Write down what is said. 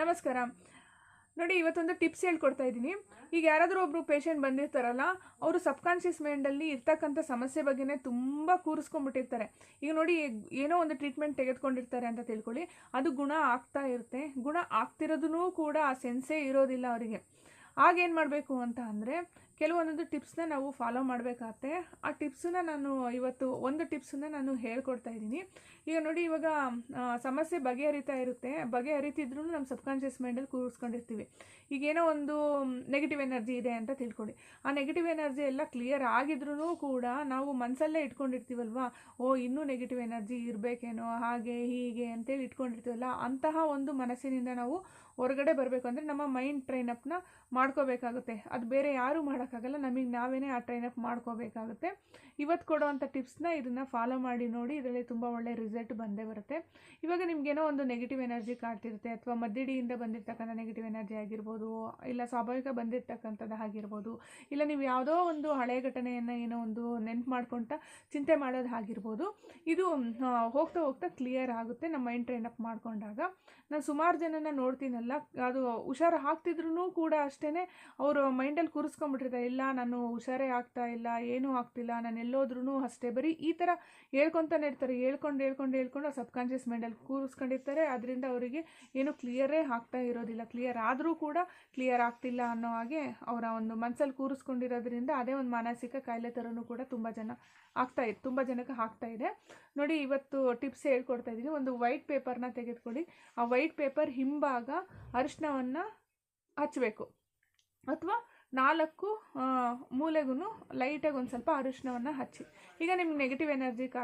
ನಮಸ್ಕಾರ. ನೋಡಿ, ಇವತ್ತೊಂದು ಟಿಪ್ಸ್ ಹೇಳ್ಕೊಡ್ತಾ ಇದ್ದೀನಿ. ಈಗ ಯಾರಾದರೂ ಒಬ್ಬರು ಪೇಷಂಟ್ ಬಂದಿರ್ತಾರಲ್ಲ, ಅವರು ಸಬ್ಕಾನ್ಷಿಯಸ್ ಮೈಂಡಲ್ಲಿ ಇರ್ತಕ್ಕಂಥ ಸಮಸ್ಯೆ ಬಗ್ಗೆನೇ ತುಂಬ ಕೂರಿಸ್ಕೊಂಡ್ಬಿಟ್ಟಿರ್ತಾರೆ. ಈಗ ನೋಡಿ, ಏನೋ ಒಂದು ಟ್ರೀಟ್ಮೆಂಟ್ ತೆಗೆದುಕೊಂಡಿರ್ತಾರೆ ಅಂತ ತಿಳ್ಕೊಳ್ಳಿ. ಅದು ಗುಣ ಆಗ್ತಾ ಇರುತ್ತೆ. ಗುಣ ಆಗ್ತಿರೋದೂ ಕೂಡ ಆ ಸೆನ್ಸೇ ಇರೋದಿಲ್ಲ ಅವರಿಗೆ. ಆಗೇನು ಮಾಡಬೇಕು ಅಂತ ಅಂದರೆ ಕೆಲವೊಂದೊಂದು ಟಿಪ್ಸ್ನ ನಾವು ಫಾಲೋ ಮಾಡಬೇಕಾಗತ್ತೆ. ಆ ಟಿಪ್ಸನ್ನ ನಾನು ಇವತ್ತು ಒಂದು ಟಿಪ್ಸನ್ನ ನಾನು ಹೇಳ್ಕೊಡ್ತಾ ಇದ್ದೀನಿ. ಈಗ ನೋಡಿ, ಇವಾಗ ಸಮಸ್ಯೆ ಬಗೆಹರಿತಾ ಇರುತ್ತೆ. ಬಗೆಹರಿತಿದ್ರೂ ನಮ್ಮ ಸಬ್ಕಾನ್ಷಿಯಸ್ ಮೈಂಡಲ್ಲಿ ಕೂರಿಸ್ಕೊಂಡಿರ್ತೀವಿ. ಈಗೇನೋ ಒಂದು ನೆಗೆಟಿವ್ ಎನರ್ಜಿ ಇದೆ ಅಂತ ತಿಳ್ಕೊಳ್ಳಿ. ಆ ನೆಗೆಟಿವ್ ಎನರ್ಜಿ ಎಲ್ಲ ಕ್ಲಿಯರ್ ಆಗಿದ್ರೂ ಕೂಡ ನಾವು ಮನಸಲ್ಲೇ ಇಟ್ಕೊಂಡಿರ್ತೀವಲ್ವಾ? ಓ, ಇನ್ನೂ ನೆಗೆಟಿವ್ ಎನರ್ಜಿ ಇರಬೇಕೇನೋ, ಹಾಗೆ, ಹೀಗೆ ಅಂತೇಳಿ ಇಟ್ಕೊಂಡಿರ್ತೀವಲ್ಲ, ಅಂತಹ ಒಂದು ಮನಸ್ಸಿನಿಂದ ನಾವು ಹೊರಗಡೆ ಬರಬೇಕು. ಅಂದರೆ ನಮ್ಮ ಮೈಂಡ್ ಟ್ರೈನಪ್ನ ಮಾಡ್ಕೋಬೇಕಾಗುತ್ತೆ. ಅದು ಬೇರೆ ಯಾರೂ ಮಾಡೋಕ್ಕಾಗಲ್ಲ. ನಮಗೆ ನಾವೇನೇ ಆ ಟ್ರೈನಪ್ ಮಾಡ್ಕೋಬೇಕಾಗುತ್ತೆ. ಇವತ್ತು ಕೊಡೋವಂಥ ಟಿಪ್ಸ್ನ ಇದನ್ನು ಫಾಲೋ ಮಾಡಿ ನೋಡಿ, ಇದರಲ್ಲಿ ತುಂಬ ಒಳ್ಳೆ ರಿಸಲ್ಟ್ ಬಂದೇ ಬರುತ್ತೆ. ಇವಾಗ ನಿಮಗೇನೋ ಒಂದು ನೆಗೆಟಿವ್ ಎನರ್ಜಿ ಕಾಡ್ತಿರುತ್ತೆ, ಅಥವಾ ಮದ್ದಿಡಿಯಿಂದ ಬಂದಿರತಕ್ಕಂಥ ನೆಗೆಟಿವ್ ಎನರ್ಜಿ ಆಗಿರ್ಬೋದು, ಇಲ್ಲ ಸ್ವಾಭಾವಿಕ ಬಂದಿರತಕ್ಕಂಥದ್ದು ಆಗಿರ್ಬೋದು, ಇಲ್ಲ ನೀವು ಯಾವುದೋ ಒಂದು ಹಳೆಯ ಘಟನೆಯನ್ನು ಏನೋ ಒಂದು ನೆನ್ಪು ಮಾಡ್ಕೊತ ಚಿಂತೆ ಮಾಡೋದು ಆಗಿರ್ಬೋದು, ಇದು ಹೋಗ್ತಾ ಹೋಗ್ತಾ ಕ್ಲಿಯರ್ ಆಗುತ್ತೆ ನಮ್ಮ ಮೈಂಡ್ ಟ್ರೈನ್ ಅಪ್ ಮಾಡ್ಕೊಂಡಾಗ. ನಾನು ಸುಮಾರು ಜನನ ನೋಡ್ತೀನಲ್ಲ, ಅದು ಹುಷಾರು ಹಾಕ್ತಿದ್ರು ಕೂಡ ಅಷ್ಟೇ ಅವರು ಮೈಂಡಲ್ಲಿ ಕೂರಿಸ್ಕೊಂಡ್ಬಿಟ್ಟಿರ್ತಾರೆ ಇಲ್ಲ, ನಾನು ಹುಷಾರೇ ಆಗ್ತಾ ಇಲ್ಲ, ಏನೂ ಆಗ್ತಿಲ್ಲ, ನಾನು ಎಲ್ಲೋದ್ರೂ ಅಷ್ಟೇ. ಬರೀ ಈ ಥರ ಹೇಳ್ಕೊತಾನೆ ಇರ್ತಾರೆ, ಹೇಳ್ಕೊಂಡು ಹೇಳ್ಕೊಂಡು ಹೇಳ್ಕೊಂಡು ಸಬ್ಕಾನ್ಷಿಯಸ್ ಮೈಂಡಲ್ಲಿ ಕೂರಿಸ್ಕೊಂಡಿರ್ತಾರೆ. ಅದರಿಂದ ಅವರಿಗೆ ಏನು ಕ್ಲಿಯರೇ ಆಗ್ತಾ ಇರೋದಿಲ್ಲ. ಕ್ಲಿಯರ್ ಆದರೂ ಕೂಡ ಕ್ಲಿಯರ್ ಆಗ್ತಿಲ್ಲ ಅನ್ನೋ ಹಾಗೆ ಅವರ ಒಂದು ಮನಸ್ಸಲ್ಲಿ ಕೂರಿಸ್ಕೊಂಡಿರೋದ್ರಿಂದ ಅದೇ ಒಂದು ಮಾನಸಿಕ ಕಾಯಿಲೆ ಥರನೂ ಕೂಡ ತುಂಬ ಜನ ಆಗ್ತಾ ಇದೆ, ತುಂಬ ಜನಕ್ಕೆ ಆಗ್ತಾ ಇದೆ. ನೋಡಿ, ಇವತ್ತು ಟಿಪ್ಸ್ ಹೇಳ್ಕೊಡ್ತಾ ಇದ್ದೀನಿ ಒಂದು ವೈಟ್ ಪೇಪರ್ನ ತೆಗೆದುಕೊಳ್ಳಿ. ಆ ವೈಟ್ ಪೇಪರ್ ಹಿಂಭಾಗ ಅರಿಶಿನವನ್ನು ಹಚ್ಚಬೇಕು ನಾಲ್ಕು ಮೂಲೆಗೂ ಲೈಟಾಗಿ ಒಂದು ಸ್ವಲ್ಪ ಅರಿಶಿನವನ್ನು ಹಚ್ಚಿ ಈಗ ನಿಮ್ಗೆ ನೆಗೆಟಿವ್ ಎನರ್ಜಿ ಕಾ